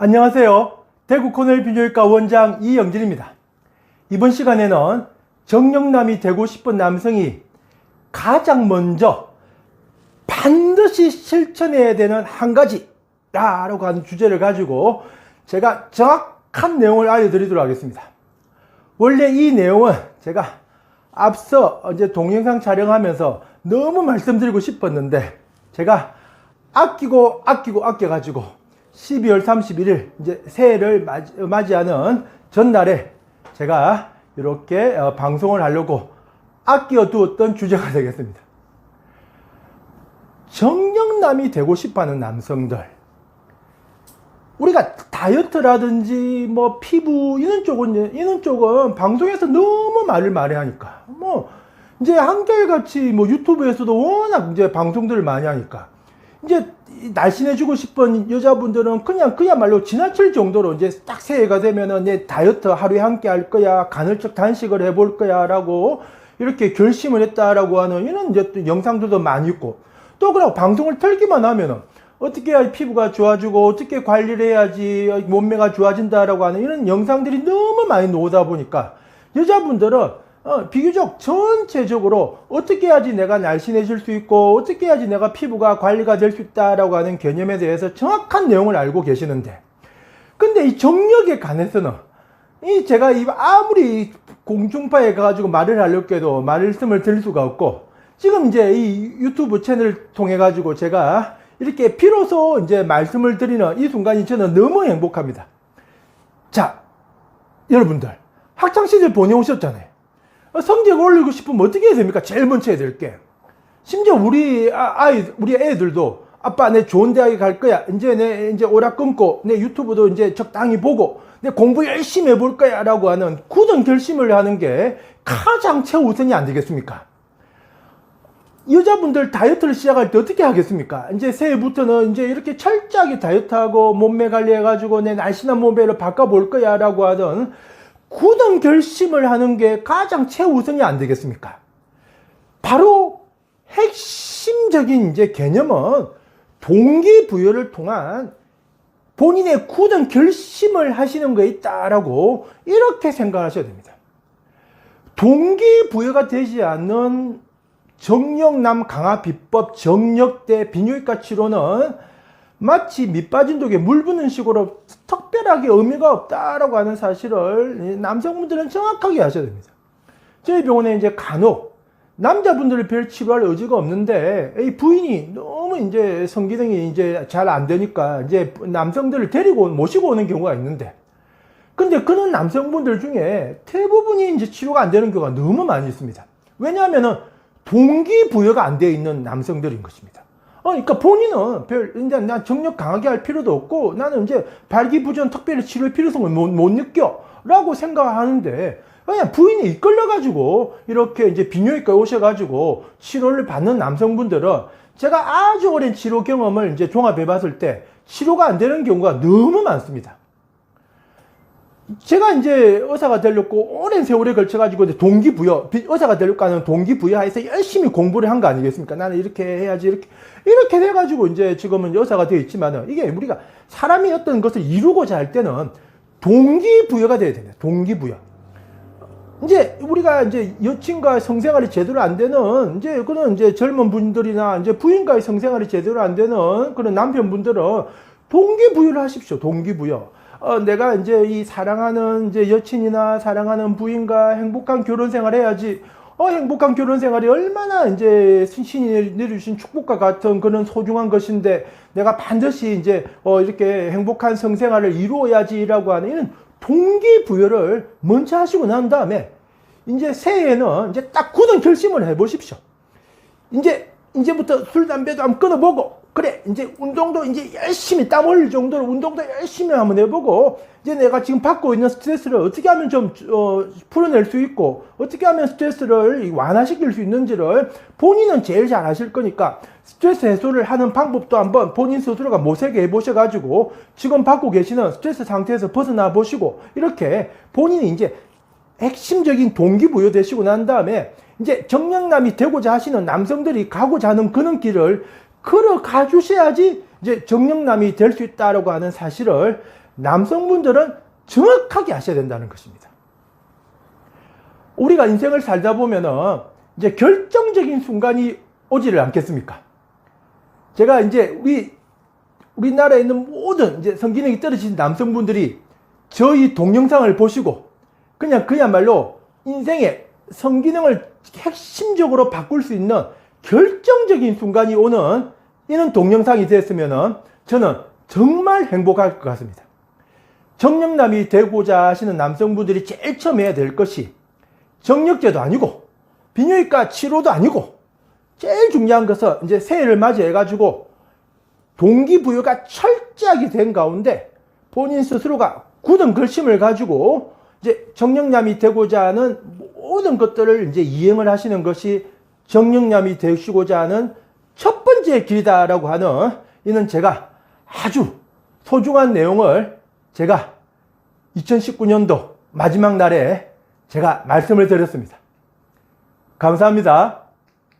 안녕하세요. 대구 코넬 비뇨기과 원장 이영진입니다. 이번 시간에는 정령남이 되고 싶은 남성이 가장 먼저 반드시 실천해야 되는 한 가지라고 하는 주제를 가지고 제가 정확한 내용을 알려드리도록 하겠습니다. 원래 이 내용은 제가 앞서 이제 동영상 촬영하면서 너무 말씀드리고 싶었는데 제가 아끼고 아끼고 아껴가지고 12월 31일 이제 새해를 맞이- 맞이하는 전날에 제가 이렇게 어, 방송을 하려고 아껴 두었던 주제가 되겠습니다. 정령남이 되고 싶어하는 남성들. 우리가 다이어트라든지 뭐 피부 이런 쪽은 이런 쪽은 방송에서 너무 말을 많이 하니까. 뭐 이제 한결같이 뭐 유튜브에서도 워낙 이제 방송들을 많이 하니까. 이제 이 날씬해지고 싶은 여자분들은 그냥 그야말로 지나칠 정도로 이제 딱 새해가 되면은 내 다이어트 하루에 한끼할 거야 간헐적 단식을 해볼 거야라고 이렇게 결심을 했다라고 하는 이런 이제 또 영상들도 많이 있고. 또 그러고 방송을 틀기만 하면은 어떻게 해야 피부가 좋아지고 어떻게 관리를 해야지 몸매가 좋아진다라고 하는 이런 영상들이 너무 많이 나오다 보니까 여자분들은 어, 비교적 전체적으로 어떻게 해야지 내가 날씬해질 수 있고 어떻게 해야지 내가 피부가 관리가 될 수 있다라고 하는 개념에 대해서 정확한 내용을 알고 계시는데 근데 이 정력에 관해서는 이 제가 이 아무리 공중파에 가가지고 말을 하려고 해도 말씀을 드릴 수가 없고 지금 이제 이 유튜브 채널을 통해 가지고 제가 이렇게 비로소 이제 말씀을 드리는 이 순간이 저는 너무 행복합니다. 자, 여러분들 학창 시절 보내 오셨잖아요. 어, 성적 올리고 싶으면 어떻게 해야 됩니까? 제일 먼저 해야 될 게. 심지어 우리 아- 아이, 우리 애들도 아빠 내 좋은 대학에 갈 거야. 이제 내 이제 오락 끊고 내 유튜브도 이제 적당히 보고 내 공부 열심히 해볼 거야 라고 하는 굳은 결심을 하는 게 가장 최우선이 안 되겠습니까? 여자분들 다이어트를 시작할 때 어떻게 하겠습니까? 이제 새해부터는 이제 이렇게 철저하게 다이어트하고 몸매 관리해가지고 내 날씬한 몸매를 바꿔볼 거야 라고 하던 굳은 결심을 하는 게 가장 최우선이 안 되겠습니까? 바로 핵심적인 이제 개념은 동기부여를 통한 본인의 굳은 결심을 하시는 거에 있다라고 이렇게 생각하셔야 됩니다. 동기부여가 되지 않는 정력남 강화 비법 정력대 비뇨기과 치료는 마치 밑빠진 독에 물 부는 식으로 특별하게 의미가 없다라고 하는 사실을 남성분들은 정확하게 아셔야 됩니다. 저희 병원에 이제 간혹 남자분들을 별 치료할 의지가 없는데 이 부인이 너무 이제 성기능이 이제 잘 안 되니까 이제 남성들을 데리고 모시고 오는 경우가 있는데 근데 그런 남성분들 중에 대부분이 이제 치료가 안 되는 경우가 너무 많이 있습니다. 왜냐하면은 동기부여가 안 되어 있는 남성들인 것입니다. 어, 그러니까 본인은 별, 이제 난 정력 강하게 할 필요도 없고 나는 이제 발기부전 특별히 치료의 필요성을 못, 못 느껴. 라고 생각하는데 그냥 부인이 이끌려가지고 이렇게 이제 비뇨기과에 오셔가지고 치료를 받는 남성분들은 제가 아주 오랜 치료 경험을 이제 종합해 봤을 때 치료가 안 되는 경우가 너무 많습니다. 제가 이제 의사가 되려고 오랜 세월에 걸쳐가지고 동기부여, 비- 의사가 되려고 하는 동기부여해서 열심히 공부를 한 거 아니겠습니까? 나는 이렇게 해야지, 이렇게, 이렇게 돼가지고 이제 지금은 의사가 되어 있지만은 이게 우리가 사람이 어떤 것을 이루고자 할 때는 동기부여가 돼야 됩니다. 동기부여. 이제 우리가 이제 여친과 성생활이 제대로 안 되는 이제 그런 이제 젊은 분들이나 이제 부인과의 성생활이 제대로 안 되는 그런 남편분들은 동기부여를 하십시오. 동기부여. 어, 내가 이제 이 사랑하는 이제 여친이나 사랑하는 부인과 행복한 결혼 생활 해야지. 어, 행복한 결혼 생활이 얼마나 이제 신이 내려주신 축복과 같은 그런 소중한 것인데 내가 반드시 이제 어, 이렇게 행복한 성생활을 이루어야지라고 하는 이런 동기부여를 먼저 하시고 난 다음에 이제 새해에는 이제 딱 굳은 결심을 해 보십시오. 이제 이제부터 술 담배도 한번 끊어보고 그래 이제 운동도 이제 열심히 땀 흘릴 정도로 운동도 열심히 한번 해보고 이제 내가 지금 받고 있는 스트레스를 어떻게 하면 좀 어, 풀어낼 수 있고 어떻게 하면 스트레스를 완화시킬 수 있는지를 본인은 제일 잘 아실 거니까 스트레스 해소를 하는 방법도 한번 본인 스스로가 모색해 보셔가지고 지금 받고 계시는 스트레스 상태에서 벗어나 보시고 이렇게 본인이 이제 핵심적인 동기부여 되시고 난 다음에 이제 정량남이 되고자 하시는 남성들이 가고자 하는 그런 길을 걸어가 주셔야지 이제 정령남이 될 수 있다라고 하는 사실을 남성분들은 정확하게 아셔야 된다는 것입니다. 우리가 인생을 살다 보면은 이제 결정적인 순간이 오지를 않겠습니까? 제가 이제 우리 우리나라에 있는 모든 이제 성기능이 떨어진 남성분들이 저희 동영상을 보시고 그냥 그야말로 인생의 성기능을 핵심적으로 바꿀 수 있는 결정적인 순간이 오는 이런 동영상이 됐으면은 저는 정말 행복할 것 같습니다. 정력남이 되고자 하시는 남성분들이 제일 처음 해야 될 것이 정력제도 아니고 비뇨기과 치료도 아니고 제일 중요한 것은 이제 새해를 맞이해 가지고 동기부여가 철저하게 된 가운데 본인 스스로가 굳은 결심을 가지고 이제 정령남이 되고자 하는 모든 것들을 이제 이행을 하시는 것이 정령남이 되시고자 하는 첫 번째 길이다라고 하는 이는 제가 아주 소중한 내용을 제가 2019년도 마지막 날에 제가 말씀을 드렸습니다. 감사합니다.